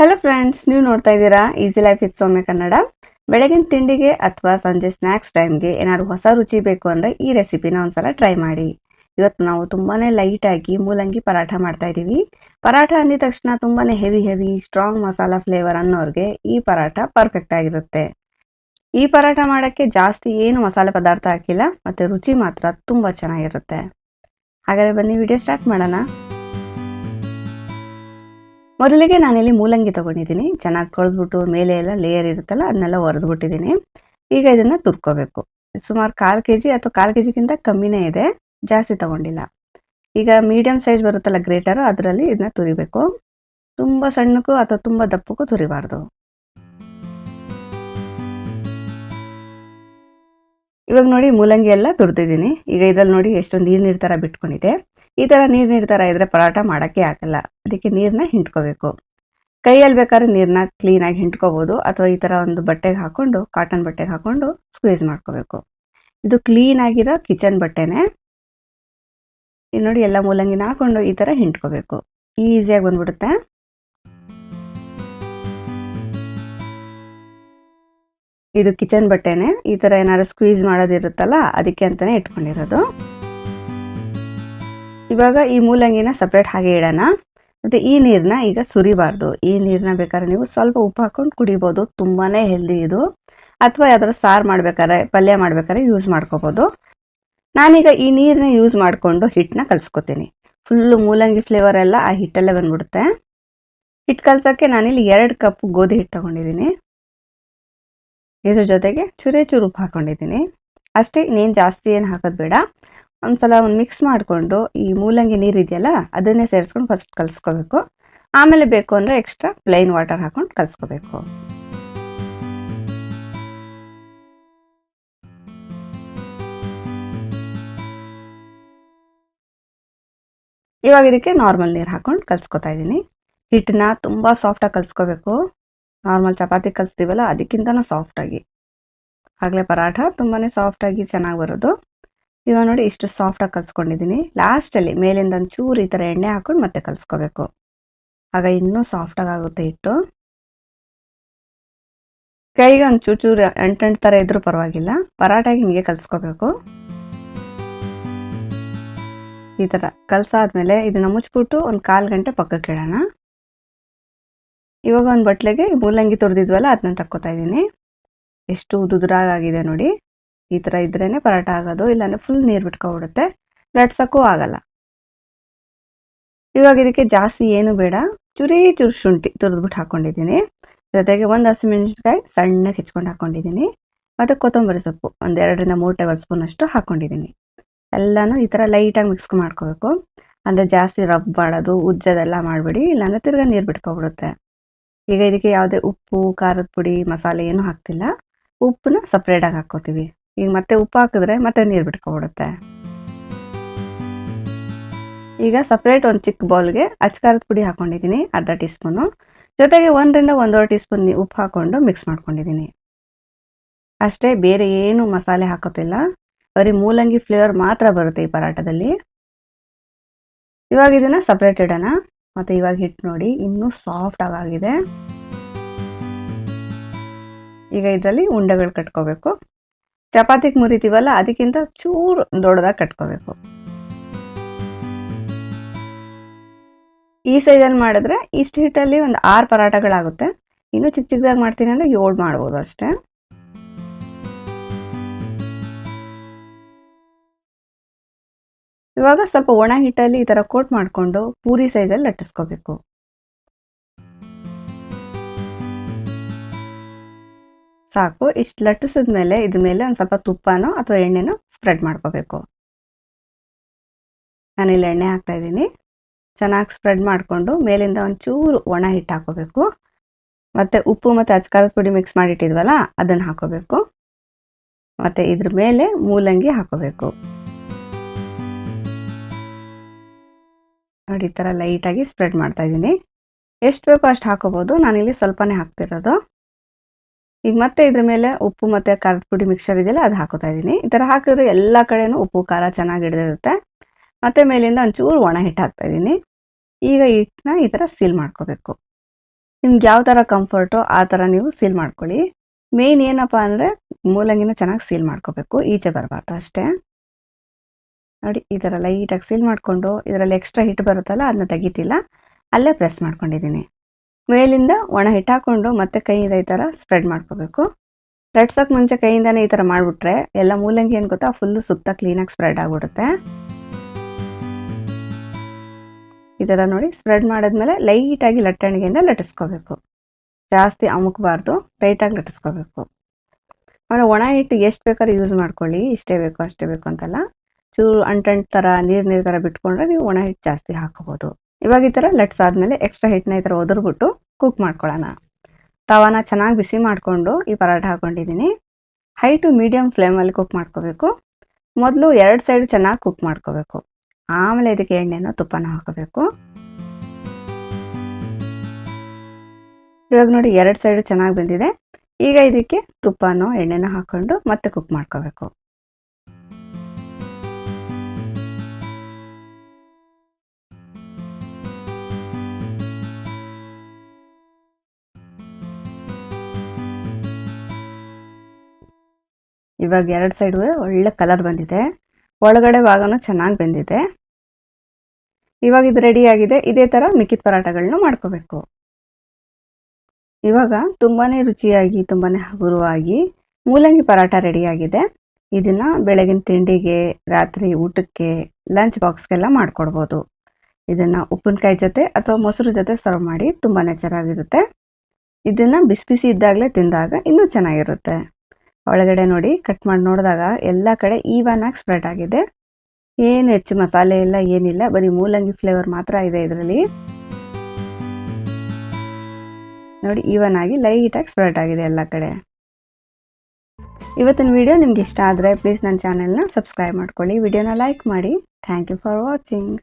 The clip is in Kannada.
ಹಲೋ ಫ್ರೆಂಡ್ಸ್ ನೀವು ನೋಡ್ತಾ ಇದ್ದೀರಾ easy life with Soumya Kannada ಬೆಳಗಿನ ತಿಂಡಿಗೆ ಅಥವಾ ಸಂಜೆ ಸ್ನ್ಯಾಕ್ಸ್ ಟೈಮ್ಗೆ ಏನಾದ್ರು ಹೊಸ ರುಚಿ ಬೇಕು ಅಂದರೆ ಈ ರೆಸಿಪಿನ ಒಂದ್ಸಲ ಟ್ರೈ ಮಾಡಿ. ಇವತ್ತು ನಾವು ತುಂಬಾನೇ ಲೈಟ್ ಆಗಿ ಮೂಲಂಗಿ ಪರಾಠ ಮಾಡ್ತಾ ಇದ್ದೀವಿ. ಪರಾಠ ಅಂದಿದ ತಕ್ಷಣ ತುಂಬಾನೇ heavy heavy strong masala flavour ಅನ್ನೋರ್ಗೆ ಈ ಪರಾಠ ಪರ್ಫೆಕ್ಟ್ ಆಗಿರುತ್ತೆ. ಈ ಪರಾಠ ಮಾಡೋಕ್ಕೆ ಜಾಸ್ತಿ ಏನು ಮಸಾಲೆ ಪದಾರ್ಥ ಹಾಕಿಲ್ಲ, ಮತ್ತೆ ರುಚಿ ಮಾತ್ರ ತುಂಬಾ ಚೆನ್ನಾಗಿರುತ್ತೆ. ಹಾಗಾದ್ರೆ ಬನ್ನಿ ವಿಡಿಯೋ ಸ್ಟಾರ್ಟ್ ಮಾಡೋಣ. ಮೊದಲಿಗೆ ನಾನಿಲ್ಲಿ ಮೂಲಂಗಿ ತಗೊಂಡಿದ್ದೀನಿ. ಚೆನ್ನಾಗಿ ತೊಳೆದ್ಬಿಟ್ಟು ಮೇಲೆ ಎಲ್ಲ ಲೇಯರ್ ಇರುತ್ತಲ್ಲ, ಅದನ್ನೆಲ್ಲ ಒರೆದ್ಬಿಟ್ಟಿದ್ದೀನಿ. ಈಗ ಇದನ್ನು ತುರ್ಕೋಬೇಕು. ಸುಮಾರು ಕಾಲು ಕೆ ಜಿ ಅಥವಾ ಕಾಲು ಕೆ ಜಿಗಿಂತ ಕಮ್ಮಿನೇ ಇದೆ. ಜಾಸ್ತಿ ತಗೊಂಡಿಲ್ಲ. ಈಗ ಮೀಡಿಯಂ ಸೈಜ್ ಬರುತ್ತಲ್ಲ ಗ್ರೇಟರು, ಅದರಲ್ಲಿ ಇದನ್ನ ತುರಿಬೇಕು. ತುಂಬ ಸಣ್ಣಕ್ಕೂ ಅಥವಾ ತುಂಬ ದಪ್ಪಕ್ಕೂ ತುರಿಬಾರ್ದು. ಇವಾಗ ನೋಡಿ ಮೂಲಂಗಿ ಎಲ್ಲ ತುರ್ದಿದ್ದೀನಿ. ಈಗ ಇದ್ರಲ್ಲಿ ನೋಡಿ ಎಷ್ಟೊಂದು ನೀರು ನೀರು ಥರ ಬಿಟ್ಕೊಂಡಿದೆ ಈ ಥರ ನೀರು ನೀರು ಥರ ಇದ್ರೆ ಪರೋಟ ಮಾಡೋಕ್ಕೆ ಆಗಲ್ಲ. ಅದಕ್ಕೆ ನೀರನ್ನ ಹಿಂಡ್ಕೋಬೇಕು ಕೈಯಲ್ಲಿ ಬೇಕಾದ್ರೆ ನೀರನ್ನ ಕ್ಲೀನಾಗಿ ಹಿಂಡ್ಕೋಬೋದು ಅಥವಾ ಈ ಥರ ಒಂದು ಬಟ್ಟೆಗೆ ಹಾಕೊಂಡು ಕಾಟನ್ ಬಟ್ಟೆಗೆ ಹಾಕೊಂಡು ಸ್ಕ್ವೀಸ್ ಮಾಡ್ಕೋಬೇಕು. ಇದು ಕ್ಲೀನ್ ಆಗಿರೋ ಕಿಚನ್ ಬಟ್ಟೆನೆ. ನೋಡಿ ಎಲ್ಲ ಮೂಲಂಗಿನ ಹಾಕೊಂಡು ಈ ಥರ ಹಿಂಡ್ಕೋಬೇಕು ಈಸಿಯಾಗಿ ಬಂದ್ಬಿಡುತ್ತೆ. ಇದು ಕಿಚನ್ ಬಟ್ಟೆನೆ. ಈ ತರ ಏನಾದ್ರು ಸ್ಕ್ವೀಸ್ ಮಾಡೋದಿರುತ್ತಲ್ಲ, ಅದಕ್ಕೆ ಅಂತಾನೆ ಇಟ್ಕೊಂಡಿರೋದು. ಇವಾಗ ಈ ಮೂಲಂಗಿನ ಸಪ್ರೇಟ್ ಹಾಗೆ ಇಡೋಣ. ಮತ್ತೆ ಈ ನೀರನ್ನ ಈಗ ಸುರಿಬಾರ್ದು. ಈ ನೀರನ್ನ ಬೇಕಾದ್ರೆ ನೀವು ಸ್ವಲ್ಪ ಉಪ್ಪು ಹಾಕೊಂಡು ಕುಡಿಬೋದು. ತುಂಬಾನೇ ಹೆಲ್ದಿ ಇದು. ಅಥವಾ ಯಾವ್ದಾದ್ರು ಸಾರು ಮಾಡ್ಬೇಕಾದ್ರೆ, ಪಲ್ಯ ಮಾಡ್ಬೇಕಾದ್ರೆ ಯೂಸ್ ಮಾಡ್ಕೋಬೋದು. ನಾನೀಗ ಈ ನೀರನ್ನ ಯೂಸ್ ಮಾಡಿಕೊಂಡು ಹಿಟ್ಟನ್ನ ಕಲ್ಸ್ಕೊತೀನಿ. ಫುಲ್ಲು ಮೂಲಂಗಿ ಫ್ಲೇವರ್ ಎಲ್ಲ ಆ ಹಿಟ್ಟಲ್ಲೇ ಬಂದ್ಬಿಡುತ್ತೆ. ಹಿಟ್ಟು ಕಲ್ಸೋಕ್ಕೆ ನಾನಿಲ್ಲಿ ಎರಡು ಕಪ್ ಗೋಧಿ ಹಿಟ್ಟು ತಗೊಂಡಿದ್ದೀನಿ. ಇದ್ರ ಜೊತೆಗೆ ಚೂರೇ ಚೂರು ಉಪ್ಪು ಹಾಕೊಂಡಿದ್ದೀನಿ. ಅಷ್ಟೇ, ಇನ್ನೇನು ಜಾಸ್ತಿ ಏನು ಹಾಕೋದು ಬೇಡ. ಒಂದ್ಸಲ ಒಂದು ಮಿಕ್ಸ್ ಮಾಡಿಕೊಂಡು ಈ ಮೂಲಂಗಿ ನೀರು ಇದೆಯಲ್ಲ, ಅದನ್ನೇ ಸೇರಿಸ್ಕೊಂಡು ಫಸ್ಟ್ ಕಲಿಸ್ಕೋಬೇಕು. ಆಮೇಲೆ ಬೇಕು ಅಂದರೆ ಎಕ್ಸ್ಟ್ರಾ ಪ್ಲೈನ್ ವಾಟರ್ ಹಾಕೊಂಡು ಕಲಿಸ್ಕೋಬೇಕು. ಇವಾಗ ಇದಕ್ಕೆ ನಾರ್ಮಲ್ ನೀರು ಹಾಕೊಂಡು ಕಲ್ಸ್ಕೊತಾ ಇದ್ದೀನಿ. ಹಿಟ್ಟನ್ನ ತುಂಬ ಸಾಫ್ಟಾಗಿ ಕಲಿಸ್ಕೋಬೇಕು. ನಾರ್ಮಲ್ ಚಪಾತಿ ಕಲಿಸ್ತೀವಲ್ಲ, ಅದಕ್ಕಿಂತನೂ ಸಾಫ್ಟಾಗಿ ಆಗಲೇ ಪರಾಠ ತುಂಬಾ ಸಾಫ್ಟಾಗಿ ಚೆನ್ನಾಗಿ ಬರೋದು. ಇವಾಗ ನೋಡಿ ಇಷ್ಟು ಸಾಫ್ಟಾಗಿ ಕಲ್ಸ್ಕೊಂಡಿದ್ದೀನಿ. ಲಾಸ್ಟಲ್ಲಿ ಮೇಲಿಂದ ಒಂಚೂರು ಈ ಥರ ಎಣ್ಣೆ ಹಾಕೊಂಡು ಮತ್ತೆ ಕಲ್ಸ್ಕೋಬೇಕು. ಆಗ ಇನ್ನೂ ಸಾಫ್ಟಾಗಿ ಆಗುತ್ತೆ ಹಿಟ್ಟು. ಕೈಗೆ ಒಂದು ಚೂರು ಚೂರು ಎಂಟೆಂಟು ಥರ ಇದ್ರೂ ಪರವಾಗಿಲ್ಲ. ಪರಾಟಾಗಿ ಹಿಂಗೆ ಕಲ್ಸ್ಕೋಬೇಕು. ಈ ಥರ ಕಲ್ಸಾದ್ಮೇಲೆ ಇದನ್ನ ಮುಚ್ಚಿಬಿಟ್ಟು ಒಂದು ಕಾಲು ಗಂಟೆ ಪಕ್ಕಕ್ಕೆ ಇಡೋಣ. ಇವಾಗ ಒಂದು ಬಟ್ಲೆಗೆ ಮೂಲಂಗಿ ತುರಿದಿದ್ವಲ್ಲ ಅದನ್ನ ತಕ್ಕೋತಾ ಇದ್ದೀನಿ. ಎಷ್ಟು ಉದುದ್ರಾಗಿದೆ ನೋಡಿ. ಈ ಥರ ಇದ್ರೇ ಪರಾಟ ಆಗೋದು, ಇಲ್ಲಾಂದ್ರೆ ಫುಲ್ ನೀರು ಬಿಟ್ಕೊಬಿಡುತ್ತೆ. ಲಟ್ಸೋಕ್ಕೂ ಆಗಲ್ಲ. ಇವಾಗ ಇದಕ್ಕೆ ಜಾಸ್ತಿ ಏನು ಬೇಡ. ಚುರಿ ಚೂರು ಶುಂಠಿ ತುರಿದ್ಬಿಟ್ಟು ಹಾಕೊಂಡಿದ್ದೀನಿ. ಜೊತೆಗೆ ಒಂದು ಹಸಿಮೆಣಸಿನ್ಕಾಯಿ ಸಣ್ಣಗೆ ಹೆಚ್ಕೊಂಡು ಹಾಕೊಂಡಿದ್ದೀನಿ. ಮತ್ತು ಕೊತ್ತಂಬರಿ ಸೊಪ್ಪು, ಒಂದು ಎರಡರಿಂದ ಮೂರು ಟೇಬಲ್ ಸ್ಪೂನ್ ಅಷ್ಟು ಹಾಕೊಂಡಿದ್ದೀನಿ. ಎಲ್ಲನೂ ಈ ಥರ ಲೈಟಾಗಿ ಮಿಕ್ಸ್ ಮಾಡ್ಕೋಬೇಕು. ಅಂದರೆ ಜಾಸ್ತಿ ರಬ್ ಮಾಡೋದು, ಉಜ್ಜೋದೆಲ್ಲ ಮಾಡಬೇಡಿ. ಇಲ್ಲಾಂದರೆ ತಿರ್ಗಾ ನೀರು ಬಿಟ್ಕೊಬಿಡುತ್ತೆ. ಈಗ ಇದಕ್ಕೆ ಯಾವುದೇ ಉಪ್ಪು, ಖಾರದ ಪುಡಿ, ಮಸಾಲೆ ಏನೂ ಹಾಕ್ತಿಲ್ಲ. ಉಪ್ಪನ್ನ ಸಪ್ರೇಟಾಗಿ ಹಾಕ್ಕೋತೀವಿ. ಈಗ ಮತ್ತೆ ಉಪ್ಪು ಹಾಕಿದ್ರೆ ಮತ್ತೆ ನೀರು ಬಿಟ್ಕೊಬಿಡುತ್ತೆ. ಈಗ ಸಪ್ರೇಟ್ ಒಂದು ಚಿಕ್ಕ ಬೌಲ್ಗೆ ಅಚ್ಕಾರದ ಪುಡಿ ಹಾಕೊಂಡಿದ್ದೀನಿ, ಅರ್ಧ ಟೀ ಸ್ಪೂನು ಜೊತೆಗೆ ಒಂದರಿಂದ ಒಂದೂವರೆ ಟೀ ಸ್ಪೂನ್ ಉಪ್ಪು ಹಾಕೊಂಡು ಮಿಕ್ಸ್ ಮಾಡ್ಕೊಂಡಿದ್ದೀನಿ. ಅಷ್ಟೇ ಬೇರೆ ಏನು ಮಸಾಲೆ ಹಾಕೋತಿಲ್ಲ. ಬರೀ ಮೂಲಂಗಿ ಫ್ಲೇವರ್ ಮಾತ್ರ ಬರುತ್ತೆ ಈ ಪರಾಟದಲ್ಲಿ ಇವಾಗ ಇದನ್ನು ಸಪ್ರೇಟ್ ಇಡೋಣ. ಮತ್ತು ಇವಾಗ ಹಿಟ್ಟು ನೋಡಿ, ಇನ್ನೂ ಸಾಫ್ಟ್ ಆಗಿದೆ ಈಗ ಇದರಲ್ಲಿ ಉಂಡೆಗಳು ಕಟ್ಕೋಬೇಕು. ಚಪಾತಿಗೆ ಮುರಿತೀವಲ್ಲ, ಅದಕ್ಕಿಂತ ಚೂರು ದೊಡ್ಡದಾಗಿ ಕಟ್ಕೋಬೇಕು. ಈ ಸೈಜಲ್ಲಿ ಮಾಡಿದ್ರೆ ಇಷ್ಟು ಹಿಟ್ಟಲ್ಲಿ ಒಂದು ಆರು ಪರಾಟಗಳಾಗುತ್ತೆ ಇನ್ನು ಚಿಕ್ಕ ಚಿಕ್ಕದಾಗಿ ಮಾಡ್ತೀನಿ ಅಂದರೆ ಏಳು ಮಾಡ್ಬೋದು ಅಷ್ಟೇ. ಇವಾಗ ಸ್ವಲ್ಪ ಒಣ ಹಿಟ್ಟಲ್ಲಿ ಈ ತರ ಕೋಟ್ ಮಾಡಿಕೊಂಡು ಪೂರಿ ಸೈಜಲ್ಲಿ ಲಟ್ಟಿಸ್ಕೋಬೇಕು. ಸಾಕು. ಇಷ್ಟು ಲಟ್ಟಿಸಿದ ಮೇಲೆ ಇದ್ರ ಮೇಲೆ ಒಂದು ಸ್ವಲ್ಪ ತುಪ್ಪನೋ ಅಥವಾ ಎಣ್ಣೆನೋ ಸ್ಪ್ರೆಡ್ ಮಾಡ್ಕೋಬೇಕು. ನಾನಿಲ್ಲಿ ಎಣ್ಣೆ ಹಾಕ್ತಾ ಇದ್ದೀನಿ. ಚೆನ್ನಾಗಿ ಸ್ಪ್ರೆಡ್ ಮಾಡಿಕೊಂಡು ಮೇಲಿಂದ ಒಂಚೂರು ಒಣ ಹಿಟ್ಟು ಹಾಕೋಬೇಕು ಮತ್ತು ಉಪ್ಪು ಮತ್ತು ಅಚ್ಕಾರದ ಪುಡಿ ಮಿಕ್ಸ್ ಮಾಡಿಟ್ಟಿದ್ವಲ್ಲ, ಅದನ್ನು ಹಾಕೋಬೇಕು ಮತ್ತು ಇದ್ರ ಮೇಲೆ ಮೂಲಂಗಿ ಹಾಕೋಬೇಕು ನೋಡಿ, ಈ ಥರ ಲೈಟಾಗಿ ಸ್ಪ್ರೆಡ್ ಮಾಡ್ತಾ ಇದ್ದೀನಿ. ಎಷ್ಟು ಬೇಕೋ ಅಷ್ಟು ಹಾಕೋಬೋದು ನಾನಿಲ್ಲಿ ಸ್ವಲ್ಪನೇ ಹಾಕ್ತಿರೋದು. ಈಗ ಮತ್ತೆ ಇದ್ರ ಮೇಲೆ ಉಪ್ಪು ಮತ್ತು ಖಾರದ ಪುಡಿ ಮಿಕ್ಸರ್ ಇದೆಯಲ್ಲ ಅದು ಹಾಕೋತಾ ಇದ್ದೀನಿ ಈ ಥರ ಹಾಕಿದ್ರೆ ಎಲ್ಲ ಕಡೆನೂ ಉಪ್ಪು, ಖಾರ ಚೆನ್ನಾಗಿ ಹಿಡಿದಿರುತ್ತೆ. ಮತ್ತೆ ಮೇಲಿಂದ ಒಂಚೂರು ಒಣ ಹಿಟ್ಟು ಹಾಕ್ತಾ ಇದ್ದೀನಿ ಈಗ ಹಿಟ್ಟನ್ನ ಈ ಥರ ಸೀಲ್ ಮಾಡ್ಕೋಬೇಕು. ನಿಮ್ಗೆ ಯಾವ ಥರ ಕಂಫರ್ಟು ಆ ಥರ ನೀವು ಸೀಲ್ ಮಾಡ್ಕೊಳ್ಳಿ. ಮೇನ್ ಏನಪ್ಪ ಅಂದರೆ ಮೂಲಂಗಿನ ಚೆನ್ನಾಗಿ ಸೀಲ್ ಮಾಡ್ಕೋಬೇಕು. ಈಚೆ ಬರಬಾರ್ದು ಅಷ್ಟೇ. ನೋಡಿ, ಈ ಥರ ಲೈಟಾಗಿ ಸೀಲ್ ಮಾಡಿಕೊಂಡು ಇದರಲ್ಲಿ ಎಕ್ಸ್ಟ್ರಾ ಹಿಟ್ಟು ಬರುತ್ತಲ್ಲ ಅದನ್ನ ತೆಗಿತಿಲ್ಲ. ಅಲ್ಲೇ ಪ್ರೆಸ್ ಮಾಡ್ಕೊಂಡಿದ್ದೀನಿ ಮೇಲಿಂದ ಒಣ ಹಿಟ್ಟು ಹಾಕ್ಕೊಂಡು ಮತ್ತೆ ಕೈಯಿಂದ ಈ ಥರ ಸ್ಪ್ರೆಡ್ ಮಾಡ್ಕೋಬೇಕು. ಲಟ್ಸೋಕೆ ಮುಂಚೆ ಕೈಯಿಂದನೇ ಈ ಥರ ಮಾಡಿಬಿಟ್ರೆ ಎಲ್ಲ ಮೂಲಂಗಿ ಏನು ಗೊತ್ತಾ ಫುಲ್ಲು ಸುತ್ತ ಕ್ಲೀನಾಗಿ ಸ್ಪ್ರೆಡ್ ಆಗಿಬಿಡುತ್ತೆ. ಈ ಥರ ನೋಡಿ ಸ್ಪ್ರೆಡ್ ಮಾಡಿದ್ಮೇಲೆ ಲೈಟಾಗಿ ಲಟ್ಟಣಿಗೆಯಿಂದ ಲಟ್ಟಿಸ್ಕೋಬೇಕು. ಜಾಸ್ತಿ ಅಮುಕಬಾರ್ದು ಲೈಟಾಗಿ ಲಟ್ಟಿಸ್ಕೋಬೇಕು. ಆಮೇಲೆ ಒಣ ಹಿಟ್ಟು ಎಷ್ಟು ಬೇಕಾದ್ರೂ ಯೂಸ್ ಮಾಡ್ಕೊಳ್ಳಿ, ಇಷ್ಟೇ ಬೇಕು, ಅಷ್ಟೇ ಬೇಕು ಅಂತಲ್ಲ. ಚೂರು ಅಂಟಂಟ್ ಥರ ನೀರು ನೀರು ಥರ ಬಿಟ್ಕೊಂಡ್ರೆ ನೀವು ಒಣ ಹಿಟ್ಟು ಜಾಸ್ತಿ ಹಾಕೋಬೋದು. ಇವಾಗ ಈ ಥರ ಆದಮೇಲೆ ಎಕ್ಸ್ಟ್ರಾ ಹಿಟ್ಟನ್ನ ಈ ಥರ ಒದರ್ಬಿಟ್ಟು ಕುಕ್ ಮಾಡ್ಕೊಳ್ಳೋಣ. ತವಾನ ಚೆನ್ನಾಗಿ ಬಿಸಿ ಮಾಡಿಕೊಂಡು ಈ ಪರಾಠ ಹಾಕೊಂಡಿದ್ದೀನಿ. ಹೈ ಟು ಮೀಡಿಯಮ್ ಫ್ಲೇಮಲ್ಲಿ ಕುಕ್ ಮಾಡ್ಕೋಬೇಕು. ಮೊದಲು ಎರಡು ಸೈಡು ಚೆನ್ನಾಗಿ ಕುಕ್ ಮಾಡ್ಕೋಬೇಕು. ಆಮೇಲೆ ಇದಕ್ಕೆ ಎಣ್ಣೆನ ತುಪ್ಪನ ಹಾಕೋಬೇಕು ಇವಾಗ ನೋಡಿ ಎರಡು ಸೈಡು ಚೆನ್ನಾಗಿ ಬಂದಿದೆ. ಈಗ ಇದಕ್ಕೆ ತುಪ್ಪನೋ ಎಣ್ಣೆನ ಹಾಕ್ಕೊಂಡು ಮತ್ತೆ ಕುಕ್ ಮಾಡ್ಕೋಬೇಕು. ಇವಾಗ ಎರಡು ಸೈಡು ಒಳ್ಳೆ ಕಲರ್ ಬಂದಿದೆ. ಒಳಗಡೆ ಭಾಗನೂ ಚೆನ್ನಾಗಿ ಬಂದಿದೆ. ಇವಾಗ ಇದು ರೆಡಿ ಆಗಿದೆ. ಇದೇ ಥರ ಮಿಕ್ಕಿದ ಪರಾಟಗಳನ್ನ ಮಾಡ್ಕೋಬೇಕು. ಇವಾಗ ತುಂಬಾನೇ ರುಚಿಯಾಗಿ, ತುಂಬಾನೇ ಹಗುರವಾಗಿ ಮೂಲಂಗಿ ಪರಾಟ ರೆಡಿ ಆಗಿದೆ. ಇದನ್ನ ಬೆಳಗಿನ ತಿಂಡಿಗೆ, ರಾತ್ರಿ ಊಟಕ್ಕೆ ಲಂಚ್ ಬಾಕ್ಸ್ಗೆಲ್ಲ ಮಾಡ್ಕೊಡ್ಬೋದು. ಇದನ್ನ ಉಪ್ಪಿನಕಾಯಿ ಜೊತೆ ಅಥವಾ ಮೊಸರು ಜೊತೆ ಸರ್ವ್ ಮಾಡಿ ತುಂಬಾನೇ ಚೆನ್ನಾಗಿರುತ್ತೆ. ಇದನ್ನ ಬಿಸಿ ಬಿಸಿ ಇದ್ದಾಗಲೇ ತಿಂದಾಗ ಇನ್ನೂ ಚೆನ್ನಾಗಿರುತ್ತೆ. ಒಳಗಡೆ ನೋಡಿ ಕಟ್ ಮಾಡಿ ನೋಡಿದಾಗ ಎಲ್ಲ ಕಡೆ ಈವನ್ ಆಗಿ ಸ್ಪ್ರೆಡ್ ಆಗಿದೆ. ಏನು ಹೆಚ್ಚು ಮಸಾಲೆ ಇಲ್ಲ, ಏನಿಲ್ಲ, ಬರೀ ಮೂಲಂಗಿ ಫ್ಲೇವರ್ ಮಾತ್ರ ಇದೆ ಇದರಲ್ಲಿ. ನೋಡಿ ಈವನ್ ಆಗಿ ಲೈಟಾಗಿ ಸ್ಪ್ರೆಡ್ ಆಗಿದೆ ಎಲ್ಲ ಕಡೆ. ಇವತ್ತಿನ ವಿಡಿಯೋ ನಿಮ್ಗೆ ಇಷ್ಟ ಆದರೆ ಪ್ಲೀಸ್ ನನ್ನ ಚಾನೆಲ್ನ ಸಬ್ಸ್ಕ್ರೈಬ್ ಮಾಡ್ಕೊಳ್ಳಿ. ವಿಡಿಯೋನ ಲೈಕ್ ಮಾಡಿ. Thank you for watching